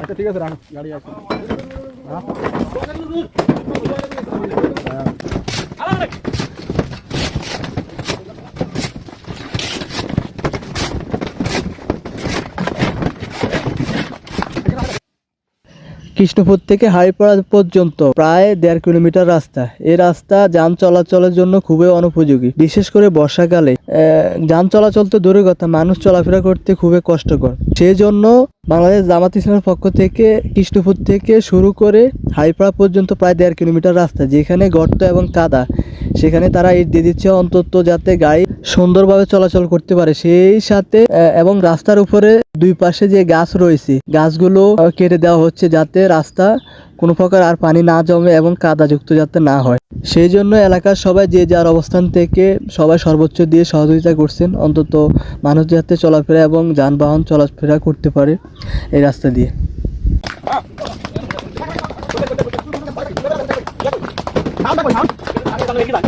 আচ্ছা ঠিক আছে রাখো গাড়ি আছে কৃষ্ণপুর থেকে হাইপাড়া পর্যন্ত, প্রায় দেড় কিলোমিটার রাস্তা। এই রাস্তা যান চলাচলের জন্য খুবই অনুপযোগী। বিশেষ করে বর্ষাকালে যান চলাচল তো দূরের কথা, মানুষ চলাফেরা করতে খুবই কষ্টকর। সেই জন্য বাংলাদেশ জামাত ইসলামের পক্ষ থেকে কৃষ্ণপুর থেকে শুরু করে হাইপাড়া পর্যন্ত প্রায় দেড় কিলোমিটার রাস্তা, যেখানে গর্ত এবং কাদা সেখানে তারা ইট দিয়ে দিচ্ছে অন্তত যাতে গাড়ি সুন্দরভাবে চলাচল করতে পারে সেই সাথে এবং রাস্তার উপরে দুই পাশে যে গাছ রয়েছে গাছগুলো কেটে দেওয়া হচ্ছে যাতে রাস্তা কোনো প্রকার আর পানি না জমে এবং কাদাযুক্ত যাতে না হয় সেই জন্য এলাকার সবাই যে যার অবস্থান থেকে সবাই সর্বোচ্চ দিয়ে সহযোগিতা করছেন অন্তত মানুষ যাতে চলাফেরা এবং যানবাহন চলাফেরা করতে পারে এই রাস্তা দিয়ে 那个地板